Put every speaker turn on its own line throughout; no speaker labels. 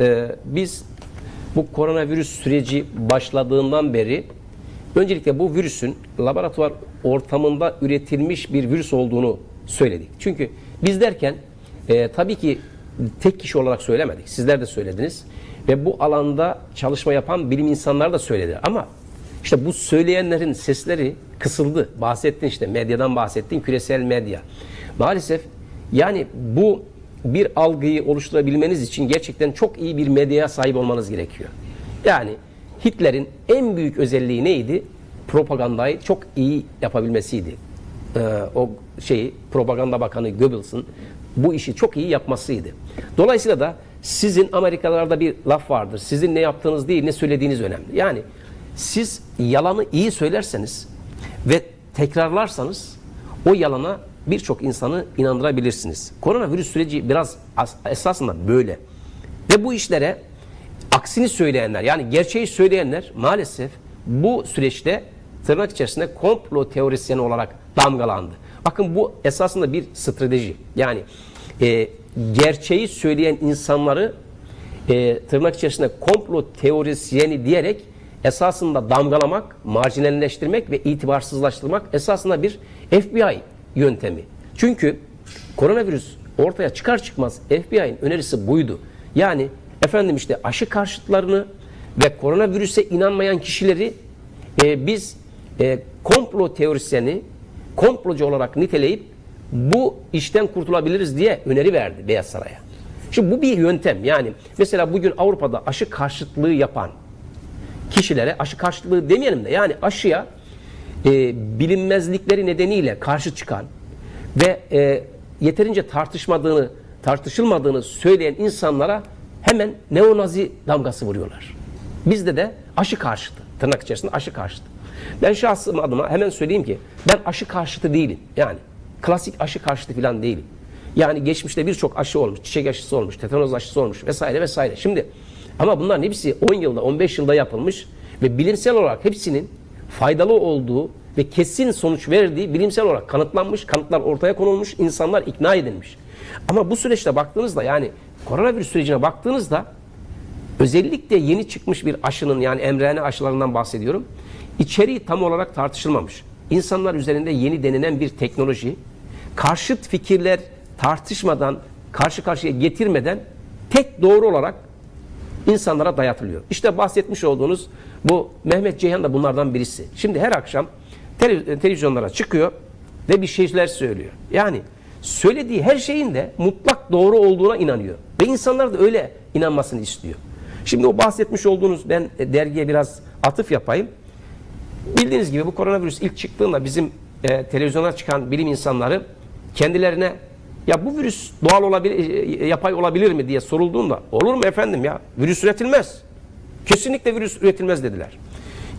e, biz bu koronavirüs süreci başladığından beri öncelikle bu virüsün laboratuvar ortamında üretilmiş bir virüs olduğunu söyledik. Çünkü biz derken e, tabii ki tek kişi olarak söylemedik. Sizler de söylediniz. Ve bu alanda çalışma yapan bilim insanları da söyledi. Ama işte bu söyleyenlerin sesleri kısıldı. Bahsettin işte medyadan bahsettin, küresel medya. Maalesef yani bu bir algıyı oluşturabilmeniz için gerçekten çok iyi bir medyaya sahip olmanız gerekiyor. Yani Hitler'in en büyük özelliği neydi? Propagandayı çok iyi yapabilmesiydi. Ee, o şeyi propaganda bakanı Goebbels'ın bu işi çok iyi yapmasıydı. Dolayısıyla da sizin Amerikalarda bir laf vardır. Sizin ne yaptığınız değil ne söylediğiniz önemli. Yani siz yalanı iyi söylerseniz ve tekrarlarsanız o yalana birçok insanı inandırabilirsiniz. Koronavirüs süreci biraz as- esasında böyle. Ve bu işlere aksini söyleyenler yani gerçeği söyleyenler maalesef bu süreçte tırnak içerisinde komplo teorisyeni olarak damgalandı. Bakın bu esasında bir strateji. Yani e, gerçeği söyleyen insanları e, tırnak içerisinde komplo teorisyeni diyerek esasında damgalamak, marjinalleştirmek ve itibarsızlaştırmak esasında bir FBI yöntemi. Çünkü koronavirüs ortaya çıkar çıkmaz FBI'nin önerisi buydu. Yani efendim işte aşı karşıtlarını ve koronavirüse inanmayan kişileri e, biz e, komplo teorisyeni komplocu olarak niteleyip bu işten kurtulabiliriz diye öneri verdi Beyaz Saray'a. Şimdi bu bir yöntem. Yani mesela bugün Avrupa'da aşı karşıtlığı yapan kişilere aşı karşıtlığı demeyelim de yani aşıya e, bilinmezlikleri nedeniyle karşı çıkan ve e, yeterince tartışmadığını tartışılmadığını söyleyen insanlara hemen neonazi damgası vuruyorlar. Bizde de aşı karşıtı, tırnak içerisinde aşı karşıtı. Ben şahsım adıma hemen söyleyeyim ki ben aşı karşıtı değilim. Yani klasik aşı karşıtı falan değilim. Yani geçmişte birçok aşı olmuş, çiçek aşısı olmuş, tetanoz aşısı olmuş vesaire vesaire. Şimdi ama bunların hepsi 10 yılda, 15 yılda yapılmış ve bilimsel olarak hepsinin faydalı olduğu ve kesin sonuç verdiği bilimsel olarak kanıtlanmış, kanıtlar ortaya konulmuş, insanlar ikna edilmiş. Ama bu süreçte baktığınızda yani koronavirüs sürecine baktığınızda özellikle yeni çıkmış bir aşının yani mRNA aşılarından bahsediyorum. İçeriği tam olarak tartışılmamış. İnsanlar üzerinde yeni denenen bir teknoloji, karşıt fikirler tartışmadan, karşı karşıya getirmeden tek doğru olarak insanlara dayatılıyor. İşte bahsetmiş olduğunuz bu Mehmet Ceyhan da bunlardan birisi. Şimdi her akşam televizyonlara çıkıyor ve bir şeyler söylüyor. Yani söylediği her şeyin de mutlak doğru olduğuna inanıyor. Ve insanlar da öyle inanmasını istiyor. Şimdi o bahsetmiş olduğunuz ben dergiye biraz atıf yapayım. Bildiğiniz gibi bu koronavirüs ilk çıktığında bizim e, televizyona çıkan bilim insanları kendilerine ya bu virüs doğal olabilir, e, yapay olabilir mi diye sorulduğunda olur mu efendim ya virüs üretilmez. Kesinlikle virüs üretilmez dediler.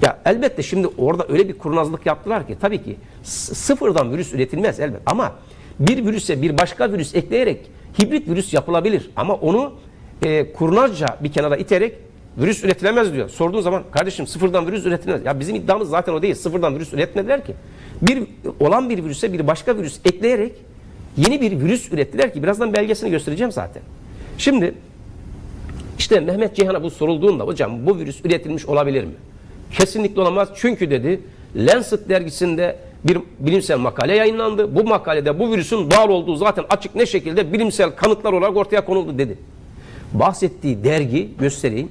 Ya elbette şimdi orada öyle bir kurnazlık yaptılar ki tabii ki sıfırdan virüs üretilmez elbet ama bir virüse bir başka virüs ekleyerek hibrit virüs yapılabilir ama onu e, kurnazca bir kenara iterek virüs üretilemez diyor. Sorduğun zaman kardeşim sıfırdan virüs üretilmez. Ya bizim iddiamız zaten o değil. Sıfırdan virüs üretmediler ki. Bir olan bir virüse bir başka virüs ekleyerek yeni bir virüs ürettiler ki birazdan belgesini göstereceğim zaten. Şimdi işte Mehmet Ceyhan'a bu sorulduğunda hocam bu virüs üretilmiş olabilir mi? Kesinlikle olamaz. Çünkü dedi Lancet dergisinde bir bilimsel makale yayınlandı. Bu makalede bu virüsün doğal olduğu zaten açık ne şekilde bilimsel kanıtlar olarak ortaya konuldu dedi. Bahsettiği dergi göstereyim.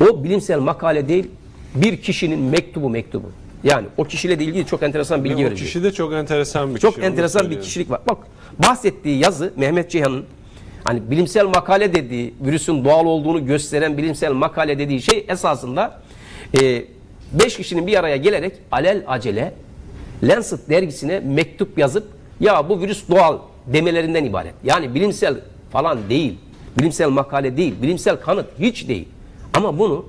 O bilimsel makale değil bir kişinin mektubu mektubu. Yani o kişiyle de ilgili çok enteresan bilgi
o
verecek.
kişi de çok enteresan bir
Çok
kişi. onu
enteresan bir kişilik var. Bak bahsettiği yazı Mehmet Ceyhan'ın hani bilimsel makale dediği virüsün doğal olduğunu gösteren bilimsel makale dediği şey esasında e, beş kişinin bir araya gelerek alel acele Lancet dergisine mektup yazıp ya bu virüs doğal demelerinden ibaret. Yani bilimsel falan değil. Bilimsel makale değil. Bilimsel kanıt hiç değil. Ama bunu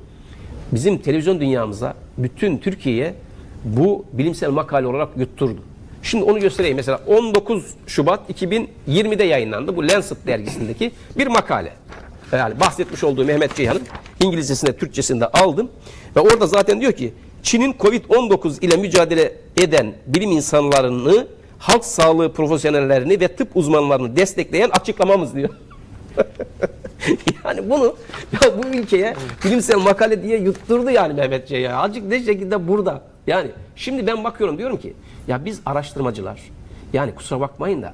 bizim televizyon dünyamıza, bütün Türkiye'ye bu bilimsel makale olarak yutturdu. Şimdi onu göstereyim. Mesela 19 Şubat 2020'de yayınlandı bu Lancet dergisindeki bir makale. Yani bahsetmiş olduğu Mehmet Ceyhan'ın İngilizcesinde, Türkçesinde aldım. Ve orada zaten diyor ki Çin'in Covid-19 ile mücadele eden bilim insanlarını, halk sağlığı profesyonellerini ve tıp uzmanlarını destekleyen açıklamamız diyor. yani bunu ya bu ülkeye bilimsel makale diye yutturdu yani Mehmetçe ya. Azıcık ne şekilde burada. Yani şimdi ben bakıyorum diyorum ki ya biz araştırmacılar yani kusura bakmayın da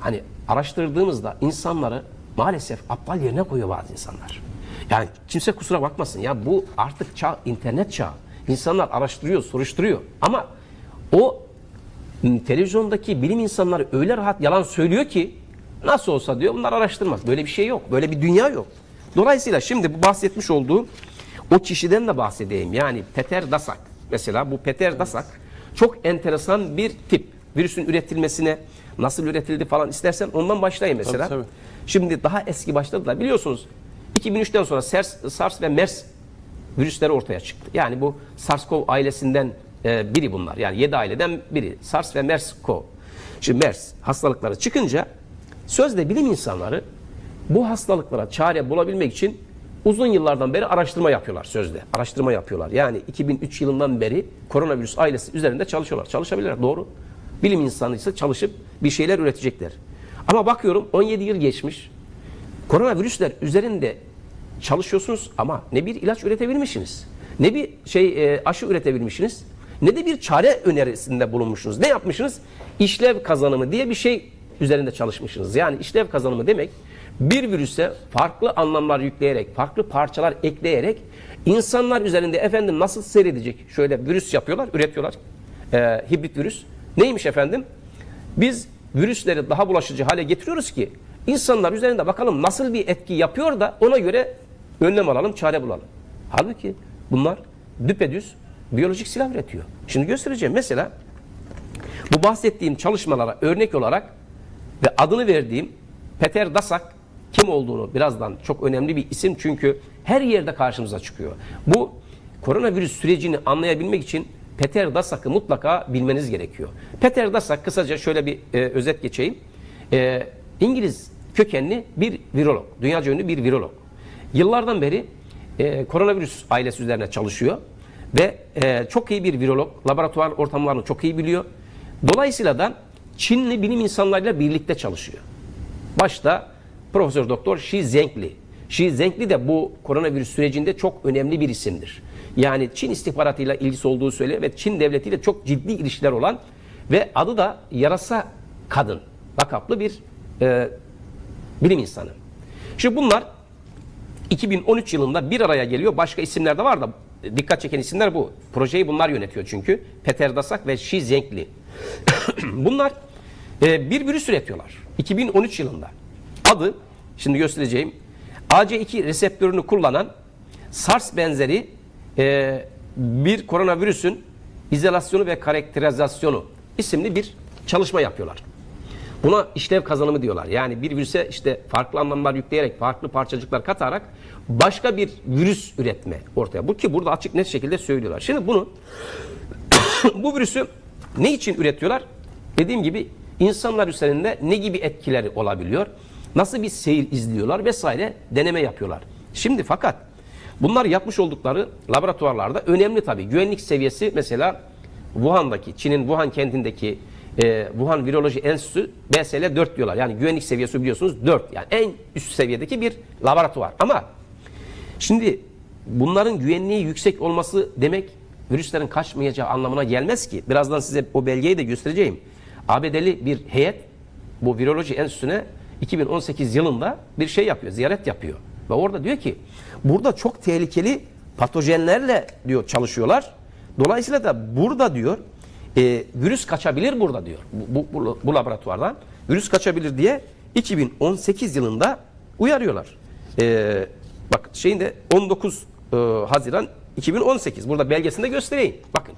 hani araştırdığımızda insanları maalesef aptal yerine koyuyor bazı insanlar. Yani kimse kusura bakmasın ya bu artık çağ, internet çağı. İnsanlar araştırıyor, soruşturuyor. Ama o televizyondaki bilim insanları öyle rahat yalan söylüyor ki nasıl olsa diyor bunlar araştırmaz. Böyle bir şey yok. Böyle bir dünya yok. Dolayısıyla şimdi bu bahsetmiş olduğu o kişiden de bahsedeyim. Yani Peter Dasak. Mesela bu Peter Dasak çok enteresan bir tip. Virüsün üretilmesine nasıl üretildi falan istersen ondan başlayayım mesela.
tabii.
Şimdi daha eski başladılar. Biliyorsunuz 2003'ten sonra SARS, SARS ve MERS virüsleri ortaya çıktı. Yani bu SARS-CoV ailesinden e, biri bunlar. Yani 7 aileden biri. SARS ve MERS-CoV. Şimdi MERS hastalıkları çıkınca sözde bilim insanları bu hastalıklara çare bulabilmek için uzun yıllardan beri araştırma yapıyorlar sözde. Araştırma yapıyorlar. Yani 2003 yılından beri koronavirüs ailesi üzerinde çalışıyorlar. Çalışabilirler doğru. Bilim insanıysa çalışıp bir şeyler üretecekler. Ama bakıyorum 17 yıl geçmiş. Koronavirüsler üzerinde çalışıyorsunuz ama ne bir ilaç üretebilmişsiniz, ne bir şey e, aşı üretebilmişsiniz, ne de bir çare önerisinde bulunmuşsunuz. Ne yapmışsınız? İşlev kazanımı diye bir şey üzerinde çalışmışsınız. Yani işlev kazanımı demek bir virüse farklı anlamlar yükleyerek, farklı parçalar ekleyerek insanlar üzerinde efendim nasıl seyredecek? Şöyle virüs yapıyorlar, üretiyorlar. E, hibrit virüs. Neymiş efendim? Biz virüsleri daha bulaşıcı hale getiriyoruz ki insanlar üzerinde bakalım nasıl bir etki yapıyor da ona göre önlem alalım, çare bulalım. Halbuki bunlar düpedüz biyolojik silah üretiyor. Şimdi göstereceğim. Mesela bu bahsettiğim çalışmalara örnek olarak ve adını verdiğim Peter Dasak kim olduğunu birazdan çok önemli bir isim çünkü her yerde karşımıza çıkıyor. Bu koronavirüs sürecini anlayabilmek için Peter Dasak'ı mutlaka bilmeniz gerekiyor. Peter Dasak kısaca şöyle bir e, özet geçeyim. E, İngiliz kökenli bir virolog, dünyaca ünlü bir virolog. Yıllardan beri e, koronavirüs ailesi üzerine çalışıyor ve e, çok iyi bir virolog, laboratuvar ortamlarını çok iyi biliyor. Dolayısıyla da Çinli bilim insanlarıyla birlikte çalışıyor. Başta Profesör Doktor Xi Zhengli. Xi Zhengli de bu koronavirüs sürecinde çok önemli bir isimdir. Yani Çin istihbaratıyla ilgisi olduğu söyleniyor ve Çin devletiyle çok ciddi ilişkiler olan ve adı da yarasa kadın lakaplı bir e, bilim insanı. Şimdi bunlar 2013 yılında bir araya geliyor. Başka isimler de var da dikkat çeken isimler bu. Projeyi bunlar yönetiyor çünkü. Peter Dasak ve Xi Zhengli. bunlar e, bir virüs üretiyorlar. 2013 yılında. Adı, şimdi göstereceğim, AC2 reseptörünü kullanan SARS benzeri e, bir koronavirüsün izolasyonu ve karakterizasyonu isimli bir çalışma yapıyorlar. Buna işlev kazanımı diyorlar. Yani bir virüse işte farklı anlamlar yükleyerek, farklı parçacıklar katarak başka bir virüs üretme ortaya. Bu ki burada açık net şekilde söylüyorlar. Şimdi bunu bu virüsü ne için üretiyorlar? Dediğim gibi insanlar üzerinde ne gibi etkileri olabiliyor? Nasıl bir seyir izliyorlar vesaire deneme yapıyorlar. Şimdi fakat bunlar yapmış oldukları laboratuvarlarda önemli tabii. Güvenlik seviyesi mesela Wuhan'daki, Çin'in Wuhan kentindeki e, Wuhan Viroloji Enstitüsü BSL 4 diyorlar. Yani güvenlik seviyesi biliyorsunuz 4. Yani en üst seviyedeki bir laboratuvar. Ama şimdi bunların güvenliği yüksek olması demek virüslerin kaçmayacağı anlamına gelmez ki. Birazdan size o belgeyi de göstereceğim. ABD'li bir heyet bu Viroloji Enstitüsü'ne 2018 yılında bir şey yapıyor, ziyaret yapıyor. Ve orada diyor ki burada çok tehlikeli patojenlerle diyor çalışıyorlar. Dolayısıyla da burada diyor e, virüs kaçabilir burada diyor. Bu, bu, bu, laboratuvardan virüs kaçabilir diye 2018 yılında uyarıyorlar. E, bak şeyinde 19 e, Haziran 2018 burada belgesinde göstereyim. Bakın.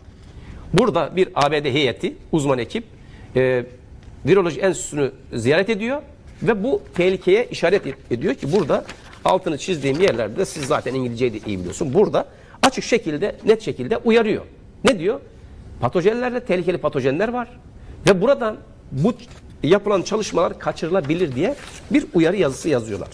Burada bir ABD heyeti, uzman ekip e, Viroloji Enstitüsü'nü ziyaret ediyor ve bu tehlikeye işaret ediyor ki burada altını çizdiğim yerlerde de siz zaten İngilizceyi de iyi biliyorsun. Burada açık şekilde, net şekilde uyarıyor. Ne diyor? Patojenlerle tehlikeli patojenler var ve buradan bu yapılan çalışmalar kaçırılabilir diye bir uyarı yazısı yazıyorlar.